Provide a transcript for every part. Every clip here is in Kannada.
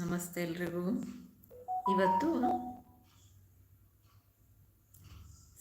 ನಮಸ್ತೆ ಎಲ್ರಿಗೂ. ಇವತ್ತು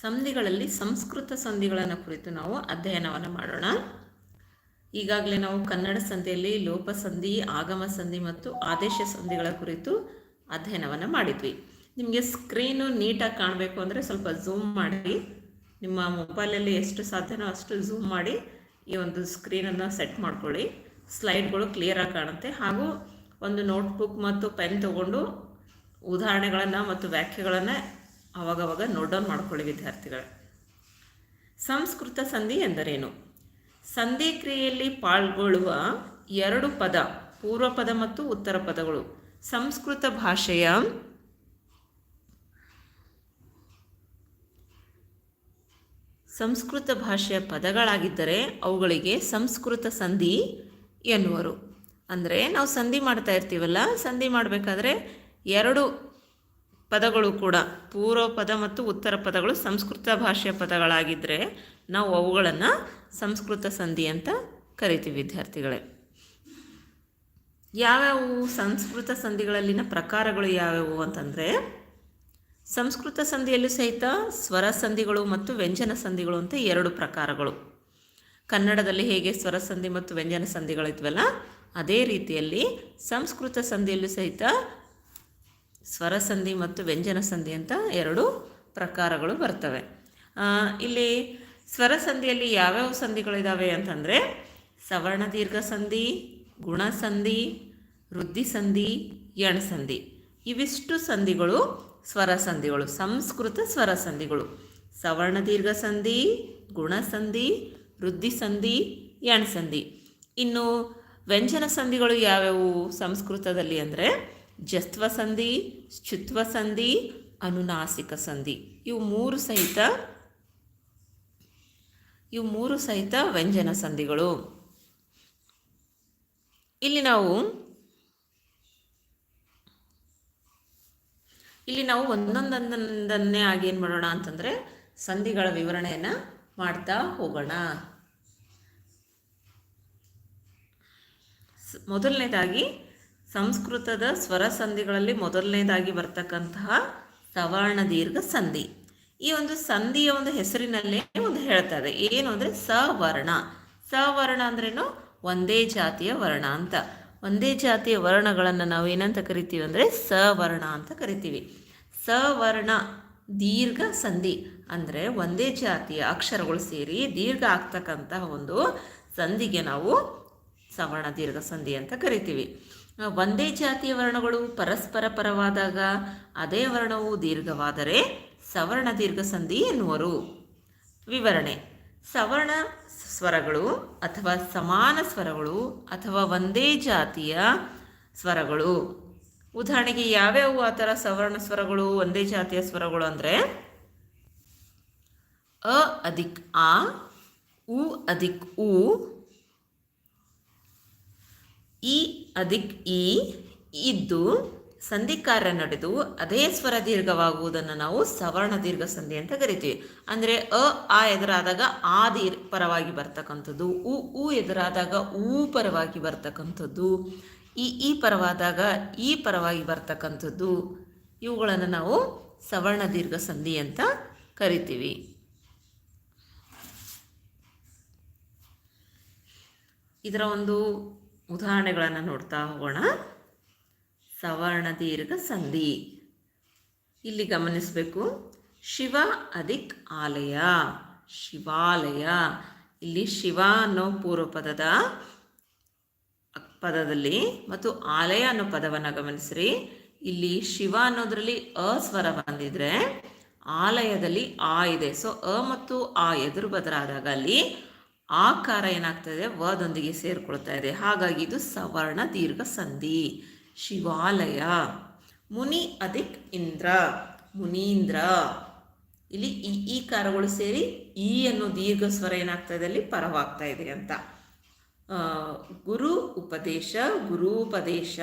ಸಂಧಿಗಳಲ್ಲಿ ಸಂಸ್ಕೃತ ಸಂಧಿಗಳನ್ನು ಕುರಿತು ನಾವು ಅಧ್ಯಯನವನ್ನು ಮಾಡೋಣ. ಈಗಾಗಲೇ ನಾವು ಕನ್ನಡ ಸಂಧಿಯಲ್ಲಿ ಲೋಪ ಸಂಧಿ, ಆಗಮ ಸಂಧಿ ಮತ್ತು ಆದೇಶ ಸಂಧಿಗಳ ಕುರಿತು ಅಧ್ಯಯನವನ್ನು ಮಾಡಿದ್ವಿ. ನಿಮಗೆ ಸ್ಕ್ರೀನು ನೀಟಾಗಿ ಕಾಣಬೇಕು ಅಂದರೆ ಸ್ವಲ್ಪ ಝೂಮ್ ಮಾಡಿ. ನಿಮ್ಮ ಮೊಬೈಲಲ್ಲಿ ಎಷ್ಟು ಸಾಧ್ಯನೋ ಅಷ್ಟು ಝೂಮ್ ಮಾಡಿ ಈ ಒಂದು ಸ್ಕ್ರೀನನ್ನು ಸೆಟ್ ಮಾಡ್ಕೊಳ್ಳಿ. ಸ್ಲೈಡ್ಗಳು ಕ್ಲಿಯರಾಗಿ ಕಾಣುತ್ತೆ. ಹಾಗೂ ಒಂದು ನೋಟ್ಬುಕ್ ಮತ್ತು ಪೆನ್ ತಗೊಂಡು ಉದಾಹರಣೆಗಳನ್ನು ಮತ್ತು ವ್ಯಾಖ್ಯೆಗಳನ್ನು ಅವಾಗವಾಗ ನೋಟ್ ಡೌನ್ ಮಾಡ್ಕೊಳ್ಳಿ ವಿದ್ಯಾರ್ಥಿಗಳೇ. ಸಂಸ್ಕೃತ ಸಂಧಿ ಎಂದರೇನು? ಸಂಧಿ ಕ್ರಿಯೆಯಲ್ಲಿ ಪಾಲ್ಗೊಳ್ಳುವ ಎರಡು ಪದ, ಪೂರ್ವ ಪದ ಮತ್ತು ಉತ್ತರ ಪದಗಳು. ಸಂಸ್ಕೃತ ಭಾಷೆಯ ಸಂಸ್ಕೃತ ಭಾಷೆಯ ಪದಗಳಾಗಿದ್ದರೆ ಅವುಗಳಿಗೆ ಸಂಸ್ಕೃತ ಸಂಧಿ ಎನ್ನುವರು. ಅಂದರೆ ನಾವು ಸಂಧಿ ಮಾಡ್ತಾ ಇರ್ತೀವಲ್ಲ, ಸಂಧಿ ಮಾಡಬೇಕಾದ್ರೆ ಎರಡು ಪದಗಳು ಕೂಡ, ಪೂರ್ವ ಪದ ಮತ್ತು ಉತ್ತರ ಪದಗಳು ಸಂಸ್ಕೃತ ಭಾಷೆಯ ಪದಗಳಾಗಿದ್ದರೆ ನಾವು ಅವುಗಳನ್ನು ಸಂಸ್ಕೃತ ಸಂಧಿ ಅಂತ ಕರಿತೀವಿ ವಿದ್ಯಾರ್ಥಿಗಳೇ. ಯಾವ್ಯಾವು ಸಂಸ್ಕೃತ ಸಂಧಿಗಳಲ್ಲಿನ ಪ್ರಕಾರಗಳು ಯಾವ್ಯಾವು ಅಂತಂದರೆ, ಸಂಸ್ಕೃತ ಸಂಧಿಯಲ್ಲೂ ಸಹಿತ ಸ್ವರ ಸಂಧಿಗಳು ಮತ್ತು ವ್ಯಂಜನ ಸಂಧಿಗಳು ಅಂತ ಎರಡು ಪ್ರಕಾರಗಳು. ಕನ್ನಡದಲ್ಲಿ ಹೇಗೆ ಸ್ವರ ಸಂಧಿ ಮತ್ತು ವ್ಯಂಜನ ಸಂಧಿಗಳಿದ್ವಲ್ಲ ಅದೇ ರೀತಿಯಲ್ಲಿ ಸಂಸ್ಕೃತ ಸಂಧಿಯಲ್ಲೂ ಸಹಿತ ಸ್ವರ ಸಂಧಿ ಮತ್ತು ವ್ಯಂಜನ ಸಂಧಿ ಅಂತ ಎರಡು ಪ್ರಕಾರಗಳು ಬರ್ತವೆ. ಇಲ್ಲಿ ಸ್ವರ ಸಂಧಿಯಲ್ಲಿ ಯಾವ್ಯಾವ ಸಂಧಿಗಳಿದ್ದಾವೆ ಅಂತಂದರೆ ಸವರ್ಣ ದೀರ್ಘ ಸಂಧಿ, ಗುಣ ಸಂಧಿ, ವೃದ್ಧಿ ಸಂಧಿ, ಯಣ ಸಂಧಿ. ಇವಿಷ್ಟು ಸಂಧಿಗಳು ಸ್ವರ ಸಂಧಿಗಳು, ಸಂಸ್ಕೃತ ಸ್ವರ ಸಂಧಿಗಳು. ಸವರ್ಣ ದೀರ್ಘ ಸಂಧಿ, ಗುಣ ಸಂಧಿ, ವೃದ್ಧಿ ಸಂಧಿ, ಯಣ ಸಂಧಿ. ಇನ್ನು ವ್ಯಂಜನ ಸಂಧಿಗಳು ಯಾವ್ಯಾವು ಸಂಸ್ಕೃತದಲ್ಲಿ ಅಂದರೆ ಜಸ್ತ್ವ ಸಂಧಿ ಶ್ಚುತ್ವ ಸಂಧಿ, ಅನುನಾಸಿಕ ಸಂಧಿ. ಇವು ಮೂರು ಸಹಿತ, ಇವು ಮೂರು ಸಹಿತ ವ್ಯಂಜನ ಸಂಧಿಗಳು. ಇಲ್ಲಿ ನಾವು ಇಲ್ಲಿ ನಾವು ಒಂದೊಂದೊಂದೊಂದನ್ನೇ ಆಗಿ ಏನು ಮಾಡೋಣ ಅಂತಂದರೆ ಸಂಧಿಗಳ ವಿವರಣೆಯನ್ನು ಮಾಡ್ತಾ ಹೋಗೋಣ. ಮೊದಲನೇದಾಗಿ ಸಂಸ್ಕೃತದ ಸ್ವರ ಸಂಧಿಗಳಲ್ಲಿ ಮೊದಲನೇದಾಗಿ ಬರ್ತಕ್ಕಂತಹ ಸವರ್ಣ ದೀರ್ಘ ಸಂಧಿ. ಈ ಒಂದು ಸಂಧಿಯ ಒಂದು ಹೆಸರಿನಲ್ಲೇ ಒಂದು ಹೇಳ್ತದೆ ಏನು ಅಂದರೆ ಸವರ್ಣ. ಸವರ್ಣ ಅಂದ್ರೇನು? ಒಂದೇ ಜಾತಿಯ ವರ್ಣ ಅಂತ. ಒಂದೇ ಜಾತಿಯ ವರ್ಣಗಳನ್ನು ನಾವು ಏನಂತ ಕರಿತೀವಿ ಅಂದರೆ ಸವರ್ಣ ಅಂತ ಕರಿತೀವಿ. ಸವರ್ಣ ದೀರ್ಘ ಸಂಧಿ ಅಂದರೆ ಒಂದೇ ಜಾತಿಯ ಅಕ್ಷರಗಳು ಸೇರಿ ದೀರ್ಘ ಆಗ್ತಕ್ಕಂತಹ ಒಂದು ಸಂಧಿಗೆ ನಾವು ಸವರ್ಣ ದೀರ್ಘ ಸಂಧಿ ಅಂತ ಕರಿತೀವಿ. ಒಂದೇ ಜಾತಿಯ ವರ್ಣಗಳು ಪರಸ್ಪರ ಪರವಾದಾಗ ಅದೇ ವರ್ಣವು ದೀರ್ಘವಾದರೆ ಸವರ್ಣ ದೀರ್ಘ ಸಂಧಿ ಎನ್ನುವರು. ವಿವರಣೆ. ಸವರ್ಣ ಸ್ವರಗಳು ಅಥವಾ ಸಮಾನ ಸ್ವರಗಳು ಅಥವಾ ಒಂದೇ ಜಾತಿಯ ಸ್ವರಗಳು. ಉದಾಹರಣೆಗೆ ಯಾವ್ಯಾವು ಆ ಥರ ಸವರ್ಣ ಸ್ವರಗಳು, ಒಂದೇ ಜಾತಿಯ ಸ್ವರಗಳು ಅಂದರೆ? ಅ ಅಧಿಕ್ ಆ, ಉ ಅಧಿಕ್ ಉ ಈ ಅದಿಕ್ ಈ ಇದ್ದು ಸಂಧಿಕಾರ ನಡೆದು ಅದೇ ಸ್ವರ ದೀರ್ಘವಾಗುವುದನ್ನು ನಾವು ಸವರ್ಣ ದೀರ್ಘ ಸಂಧಿ ಅಂತ ಕರಿತೀವಿ. ಅಂದರೆ ಅ, ಆ ಎದುರಾದಾಗ ಆ ದೀರ್ ಪರವಾಗಿ ಬರ್ತಕ್ಕಂಥದ್ದು, ಉ ಉ ಎದುರಾದಾಗ ಊ ಪರವಾಗಿ ಬರ್ತಕ್ಕಂಥದ್ದು ಈ ಈ ಪರವಾದಾಗ ಈ ಪರವಾಗಿ ಬರ್ತಕ್ಕಂಥದ್ದು, ಇವುಗಳನ್ನು ನಾವು ಸವರ್ಣ ದೀರ್ಘ ಸಂಧಿ ಅಂತ ಕರಿತೀವಿ. ಇದರ ಒಂದು ಉದಾಹರಣೆಗಳನ್ನು ನೋಡ್ತಾ ಹೋಗೋಣ. ಸವರ್ಣ ದೀರ್ಘ ಸಂಧಿ. ಇಲ್ಲಿ ಗಮನಿಸಬೇಕು. ಶಿವ ಅಧಿಕ್ ಆಲಯ. ಶಿವಾಲಯ. ಇಲ್ಲಿ ಶಿವ ಅನ್ನೋ ಪೂರ್ವ ಪದದ ಪದದಲ್ಲಿ ಮತ್ತು ಆಲಯ ಅನ್ನೋ ಪದವನ್ನು ಗಮನಿಸ್ರಿ. ಇಲ್ಲಿ ಶಿವ ಅನ್ನೋದ್ರಲ್ಲಿ ಅ ಸ್ವರ ಬಂದಿದ್ರೆ ಆಲಯದಲ್ಲಿ ಆ ಇದೆ. ಸೊ ಅ ಮತ್ತು ಆ ಎದುರು ಬದಲಾದಾಗ ಅಲ್ಲಿ ಆಕಾರ ಏನಾಗ್ತದೆ? ವದೊಂದಿಗೆ ಸೇರಿಕೊಳ್ತಾ ಇದೆ. ಹಾಗಾಗಿ ಇದು ಸವರ್ಣ ದೀರ್ಘ ಸಂಧಿ. ಶಿವಾಲಯ. ಮುನಿ ಅಧಿಕ್ ಇಂದ್ರ. ಮುನೀಂದ್ರ. ಇಲ್ಲಿ ಈ ಈ ಕಾರಗಳು ಸೇರಿ ಈ ಅನ್ನೋ ದೀರ್ಘ ಸ್ವರ ಏನಾಗ್ತಾ ಅಲ್ಲಿ ಪರವಾಗ್ತಾ ಇದೆ ಅಂತ. ಗುರು ಉಪದೇಶ ಗುರುಪದೇಶ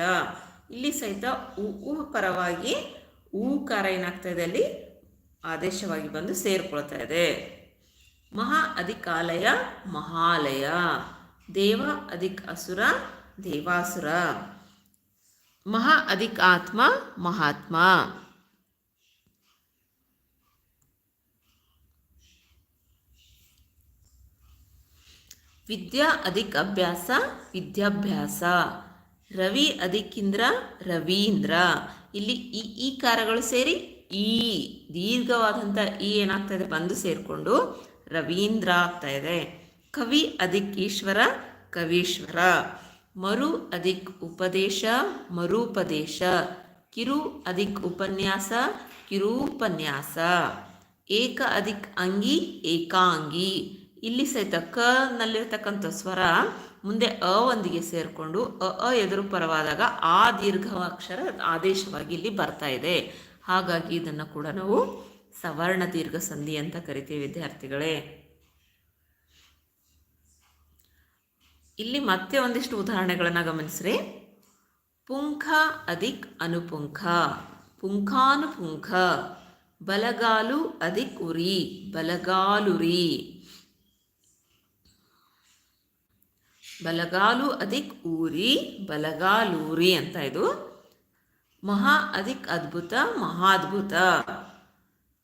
ಇಲ್ಲಿ ಸಹಿತ ಉ ಪರವಾಗಿ ಊಕಾರ ಏನಾಗ್ತಾ ಇದೆ? ಅಲ್ಲಿ ಆದೇಶವಾಗಿ ಬಂದು ಸೇರ್ಕೊಳ್ತಾ ಇದೆ. ಮಹಾ ಅಧಿಕಾಲಯ ಮಹಾಲಯ, ದೇವ ಅಧಿಕ ಅಸುರ, ದೇವಾಸುರ. ಮಹಾ ಅಧಿಕ ಆತ್ಮ, ಮಹಾತ್ಮ. ವಿದ್ಯಾ ಅಧಿಕ ಅಭ್ಯಾಸ, ವಿದ್ಯಾಭ್ಯಾಸ. ರವಿ ಅಧಿಕಿಂದ್ರ ರವೀಂದ್ರ. ಇಲ್ಲಿ ಈ ಈ ಕಾರಗಳು ಸೇರಿ ಈ ದೀರ್ಘವಾದಂಥ ಈ ಏನಾಗ್ತದೆ ಬಂದು ಸೇರಿಕೊಂಡು ರವೀಂದ್ರ ಆಗ್ತಾ ಇದೆ. ಕವಿ ಅಧಿಕ್ ಈಶ್ವರ, ಕವೀಶ್ವರ. ಮರು ಅಧಿಕ್ ಉಪದೇಶ, ಮರುಪದೇಶ. ಕಿರು ಅಧಿಕ್ ಉಪನ್ಯಾಸ ಕಿರೂಪನ್ಯಾಸ ಏಕ ಅಧಿಕ್ ಅಂಗಿ, ಏಕಾಂಗಿ. ಇಲ್ಲಿ ಸಹಿತ ಕ ನಲ್ಲಿರ್ತಕ್ಕಂಥ ಸ್ವರ ಮುಂದೆ ಅ ಒಂದಿಗೆ ಸೇರಿಕೊಂಡು ಅ ಅ ಎದುರು ಪರವಾದಾಗ ಆ ದೀರ್ಘ ಅಕ್ಷರ ಆದೇಶವಾಗಿ ಇಲ್ಲಿ ಬರ್ತಾ ಇದೆ. ಹಾಗಾಗಿ ಇದನ್ನು ಕೂಡ ನಾವು ಸವರ್ಣ ದೀರ್ಘ ಸಂಧಿ ಅಂತ ಕರಿತೀವಿ ವಿದ್ಯಾರ್ಥಿಗಳೇ. ಇಲ್ಲಿ ಮತ್ತೆ ಒಂದಿಷ್ಟು ಉದಾಹರಣೆಗಳನ್ನು ಗಮನಿಸ್ರಿ. ಪುಂಖ ಅಧಿಕ್ ಅನುಪುಂಖ. ಪುಂಖಾನುಪುಂಖ. ಬಲಗಾಲು ಅಧಿಕ್ ಉರಿ. ಬಲಗಾಲುರಿ. ಬಲಗಾಲು ಅಧಿಕ್ ಊರಿ. ಬಲಗಾಲೂರಿ ಅಂತ ಇದು. ಮಹಾ ಅಧಿಕ್ ಅದ್ಭುತ, ಮಹಾದ್ಭುತ.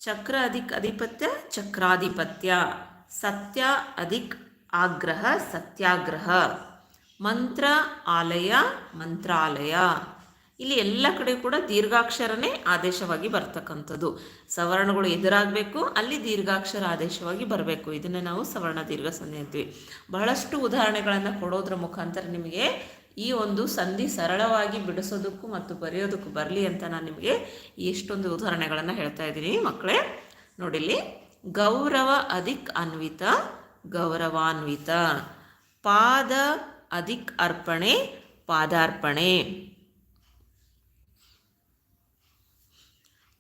ಚಕ್ರ ಅಧಿಕ್ ಅಧಿಪತ್ಯ, ಚಕ್ರಾಧಿಪತ್ಯ. ಸತ್ಯ ಅಧಿಕ್ ಆಗ್ರಹ, ಸತ್ಯಾಗ್ರಹ. ಮಂತ್ರ ಆಲಯ, ಮಂತ್ರಾಲಯ. ಇಲ್ಲಿ ಎಲ್ಲ ಕಡೆ ಕೂಡ ದೀರ್ಘಾಕ್ಷರನೇ ಆದೇಶವಾಗಿ ಬರ್ತಕ್ಕಂಥದ್ದು. ಸವರ್ಣಗಳು ಎದುರಾಗಬೇಕು, ಅಲ್ಲಿ ದೀರ್ಘಾಕ್ಷರ ಆದೇಶವಾಗಿ ಬರಬೇಕು. ಇದನ್ನು ನಾವು ಸವರ್ಣ ದೀರ್ಘ ಸನ್ನೆ ಅಂತೀವಿ. ಬಹಳಷ್ಟು ಉದಾಹರಣೆಗಳನ್ನು ಕೊಡೋದ್ರ ಮುಖಾಂತರ ನಿಮಗೆ ಈ ಒಂದು ಸಂಧಿ ಸರಳವಾಗಿ ಬಿಡಿಸೋದಕ್ಕೂ ಮತ್ತು ಬರೆಯೋದಕ್ಕೂ ಬರಲಿ ಅಂತ ನಾನು ನಿಮಗೆ ಎಷ್ಟೊಂದು ಉದಾಹರಣೆಗಳನ್ನು ಹೇಳ್ತಾ ಇದ್ದೀನಿ. ಮಕ್ಕಳೇ ನೋಡಿಲಿ ಗೌರವ ಅಧಿಕ್ ಅನ್ವಿತ, ಗೌರವಾನ್ವಿತ. ಪಾದ ಅಧಿಕ್ ಅರ್ಪಣೆ, ಪಾದಾರ್ಪಣೆ.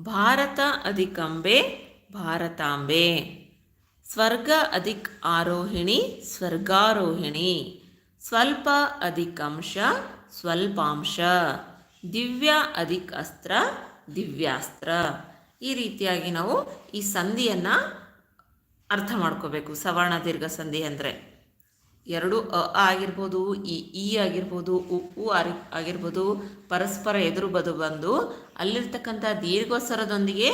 ಭಾರತ ಅಧಿಕಂಬೆ, ಭಾರತಾಂಬೆ. ಸ್ವರ್ಗ ಅಧಿಕ್ ಆರೋಹಿಣಿ, ಸ್ವರ್ಗಾರೋಹಿಣಿ. ಸ್ವಲ್ಪ ಅಧಿಕಾಂಶ, ಸ್ವಲ್ಪಾಂಶ. ದಿವ್ಯ ಅಧಿಕ ಅಸ್ತ್ರ, ದಿವ್ಯಾಸ್ತ್ರ. ಈ ರೀತಿಯಾಗಿ ನಾವು ಈ ಸಂಧಿಯನ್ನು ಅರ್ಥ ಮಾಡ್ಕೋಬೇಕು. ಸವರ್ಣ ದೀರ್ಘ ಸಂಧಿ ಅಂದರೆ ಎರಡು ಅ ಆಗಿರ್ಬೋದು, ಈ ಇ ಆಗಿರ್ಬೋದು, ಉ ಉ ಆಗಿರ್ಬೋದು, ಪರಸ್ಪರ ಎದುರು ಬದು ಬಂದು ಅಲ್ಲಿರ್ತಕ್ಕಂಥ ದೀರ್ಘಸ್ವರದೊಂದಿಗೆ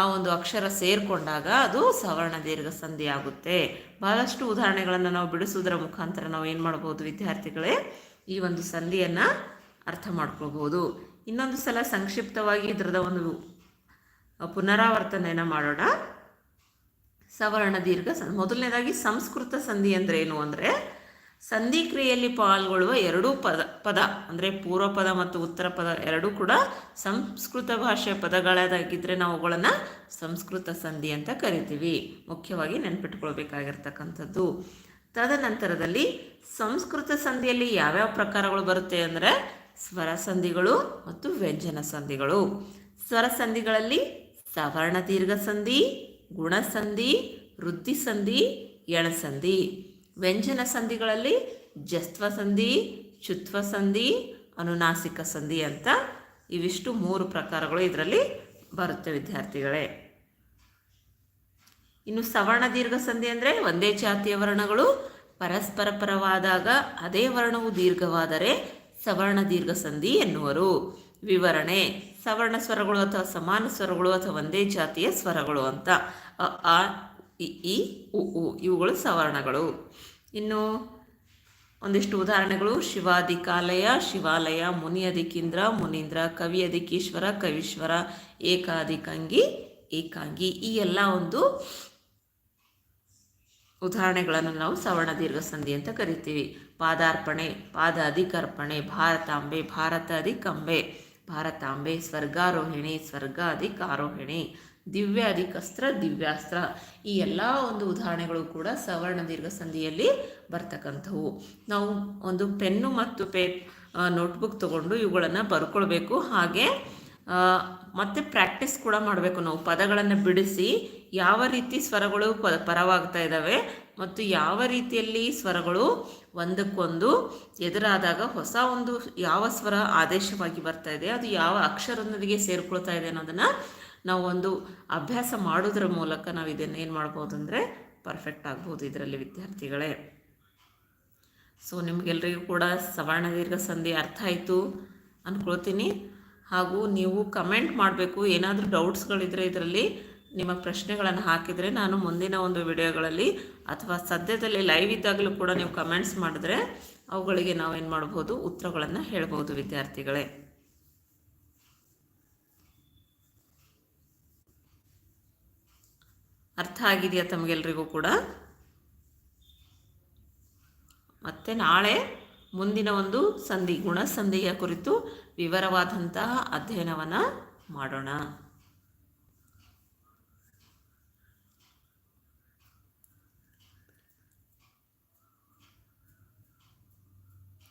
ಆ ಒಂದು ಅಕ್ಷರ ಸೇರಿಕೊಂಡಾಗ ಅದು ಸವರ್ಣ ದೀರ್ಘ ಸಂಧಿ ಆಗುತ್ತೆ. ಬಹಳಷ್ಟು ಉದಾಹರಣೆಗಳನ್ನು ನಾವು ಬಿಡಿಸುವುದರ ಮುಖಾಂತರ ನಾವು ಏನು ಮಾಡ್ಬೋದು ವಿದ್ಯಾರ್ಥಿಗಳೇ? ಈ ಒಂದು ಸಂಧಿಯನ್ನು ಅರ್ಥ ಮಾಡ್ಕೊಳ್ಬೋದು ಇನ್ನೊಂದು ಸಲ ಸಂಕ್ಷಿಪ್ತವಾಗಿ ಇದರದ ಒಂದು ಪುನರಾವರ್ತನೆಯನ್ನು ಮಾಡೋಣ. ಸವರ್ಣ ದೀರ್ಘ ಮೊದಲನೇದಾಗಿ ಸಂಸ್ಕೃತ ಸಂಧಿ ಅಂದರೆ ಏನು ಅಂದರೆ ಸಂಧಿ ಕ್ರಿಯೆಯಲ್ಲಿ ಪಾಲ್ಗೊಳ್ಳುವ ಎರಡೂ ಪದ ಪದ, ಅಂದರೆ ಪೂರ್ವ ಪದ ಮತ್ತು ಉತ್ತರ ಪದ ಎರಡೂ ಕೂಡ ಸಂಸ್ಕೃತ ಭಾಷೆಯ ಪದಗಳದಾಗಿದ್ದರೆ ನಾವು ಅವುಗಳನ್ನು ಸಂಸ್ಕೃತ ಸಂಧಿ ಅಂತ ಕರಿತೀವಿ. ಮುಖ್ಯವಾಗಿ ನೆನ್ಪಿಟ್ಕೊಳ್ಬೇಕಾಗಿರ್ತಕ್ಕಂಥದ್ದು. ತದನಂತರದಲ್ಲಿ ಸಂಸ್ಕೃತ ಸಂಧಿಯಲ್ಲಿ ಯಾವ್ಯಾವ ಪ್ರಕಾರಗಳು ಬರುತ್ತೆ ಅಂದರೆ ಸ್ವರ ಸಂಧಿಗಳು ಮತ್ತು ವ್ಯಂಜನ ಸಂಧಿಗಳು. ಸ್ವರ ಸಂಧಿಗಳಲ್ಲಿ ಸವರ್ಣ ದೀರ್ಘ ಸಂಧಿ ಗುಣಸಂಧಿ ವೃದ್ಧಿ ಸಂಧಿ. ಎಳಸಂಧಿ ವ್ಯಂಜನ ಸಂಧಿಗಳಲ್ಲಿ ಜಸ್ತ್ವ ಸಂಧಿ ಚುತ್ವ ಸಂಧಿ, ಅನುನಾಸಿಕ ಸಂಧಿ ಅಂತ ಇವಿಷ್ಟು ಮೂರು ಪ್ರಕಾರಗಳು ಇದರಲ್ಲಿ ಬರುತ್ತೆ ವಿದ್ಯಾರ್ಥಿಗಳೇ. ಇನ್ನು ಸವರ್ಣ ದೀರ್ಘ ಸಂಧಿ ಅಂದರೆ ಒಂದೇ ಜಾತಿಯ ವರ್ಣಗಳು, ಪರಸ್ಪರ ಪರವಾದಾಗ ಅದೇ ವರ್ಣವು ದೀರ್ಘವಾದರೆ ಸವರ್ಣ ದೀರ್ಘ ಸಂಧಿ ಎನ್ನುವರು. ವಿವರಣೆ, ಸವರ್ಣ ಸ್ವರಗಳು ಅಥವಾ ಸಮಾನ ಸ್ವರಗಳು ಅಥವಾ ಒಂದೇ ಜಾತಿಯ ಸ್ವರಗಳು ಅಂತ. ಅ, ಆ, ಇ ಈ ಉ ಉ, ಇವುಗಳು ಸವರ್ಣಗಳು. ಇನ್ನು ಒಂದಿಷ್ಟು ಉದಾಹರಣೆಗಳು. ಶಿವಾದಿಕಾಲಯ, ಶಿವಾಲಯ ಮುನಿ ಅಧಿಕೀಂದ್ರ ಮುನೀಂದ್ರ, ಕವಿ ಅಧಿಕೀಶ್ವರ ಕವೀಶ್ವರ ಏಕಾಧಿಕಂಗಿ ಏಕಾಂಗಿ ಈ ಎಲ್ಲ ಒಂದು ಉದಾಹರಣೆಗಳನ್ನು ನಾವು ಸವರ್ಣ ದೀರ್ಘ ಸಂಧಿ ಅಂತ ಕರಿತೀವಿ. ಪಾದಾರ್ಪಣೆ, ಪಾದ ಅಧಿಕರ್ಪಣೆ, ಭಾರತಾಂಬೆ, ಭಾರತ ಅಧಿಕಂಬೆ, ಭಾರತಾಂಬೆ, ಸ್ವರ್ಗಾರೋಹಿಣಿ ಸ್ವರ್ಗ ಅಧಿಕ ಆರೋಹಿಣಿ ದಿವ್ಯ ಅಧಿಕಸ್ತ್ರ, ದಿವ್ಯಾಸ್ತ್ರ ಈ ಎಲ್ಲ ಒಂದು ಉದಾಹರಣೆಗಳು ಕೂಡ ಸವರ್ಣ ದೀರ್ಘ ಸಂಧಿಯಲ್ಲಿ ಬರ್ತಕ್ಕಂಥವು. ನಾವು ಒಂದು ಪೆನ್ನು ಮತ್ತು ಪೇ ನೋಟ್ಬುಕ್ ತಗೊಂಡು ಇವುಗಳನ್ನು ಬರ್ಕೊಳ್ಬೇಕು. ಹಾಗೆ ಮತ್ತೆ ಪ್ರಾಕ್ಟೀಸ್ ಕೂಡ ಮಾಡಬೇಕು ನಾವು. ಪದಗಳನ್ನು ಬಿಡಿಸಿ ಯಾವ ರೀತಿ ಸ್ವರಗಳು ಪ, ಪರವಾಗ್ತಾ ಇದ್ದಾವೆ ಮತ್ತು ಯಾವ ರೀತಿಯಲ್ಲಿ ಸ್ವರಗಳು ಒಂದಕ್ಕೊಂದು ಎದುರಾದಾಗ ಹೊಸ ಒಂದು ಯಾವ ಸ್ವರ ಆದೇಶವಾಗಿ ಬರ್ತಾ ಇದೆ, ಅದು ಯಾವ ಅಕ್ಷರದೊಂದಿಗೆ ಸೇರಿಕೊಳ್ತಾ ಇದೆ ಅನ್ನೋದನ್ನು ನಾವು ಒಂದು ಅಭ್ಯಾಸ ಮಾಡೋದ್ರ ಮೂಲಕ ನಾವು ಇದನ್ನು ಏನು ಮಾಡ್ಬೋದು ಅಂದರೆ ಪರ್ಫೆಕ್ಟ್ ಆಗ್ಬೋದು ಇದರಲ್ಲಿ ವಿದ್ಯಾರ್ಥಿಗಳೇ. ಸೊ ನಿಮಗೆಲ್ಲರಿಗೂ ಕೂಡ ಸವರ್ಣ ದೀರ್ಘ ಸಂಧಿ ಅರ್ಥ ಆಯಿತು ಅಂದ್ಕೊಳ್ತೀನಿ ಹಾಗೂ ನೀವು ಕಮೆಂಟ್ ಮಾಡಬೇಕು, ಏನಾದರೂ ಡೌಟ್ಸ್ಗಳಿದ್ದರೆ ಇದರಲ್ಲಿ ನಿಮ್ಮ ಪ್ರಶ್ನೆಗಳನ್ನು ಹಾಕಿದರೆ ನಾನು ಮುಂದಿನ ಒಂದು ವಿಡಿಯೋಗಳಲ್ಲಿ ಅಥವಾ ಸದ್ಯದಲ್ಲಿ ಲೈವ್ ಇದ್ದಾಗಲೂ ಕೂಡ ನೀವು ಕಮೆಂಟ್ಸ್ ಮಾಡಿದ್ರೆ ಅವುಗಳಿಗೆ ನಾವೇನು ಮಾಡ್ಬೋದು, ಉತ್ತರಗಳನ್ನು ಹೇಳ್ಬೋದು ವಿದ್ಯಾರ್ಥಿಗಳೇ. ಅರ್ಥ ಆಗಿದೆಯಾ ತಮಗೆಲ್ರಿಗೂ ಕೂಡ? ಮತ್ತು ನಾಳೆ ಮುಂದಿನ ಒಂದು ಸಂಧಿ ಗುಣ ಸಂಧಿಯ ಕುರಿತು ವಿವರವಾದಂತಹ ಅಧ್ಯಯನವನ್ನು ಮಾಡೋಣ.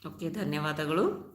ಓಕೆ, ಧನ್ಯವಾದಗಳು.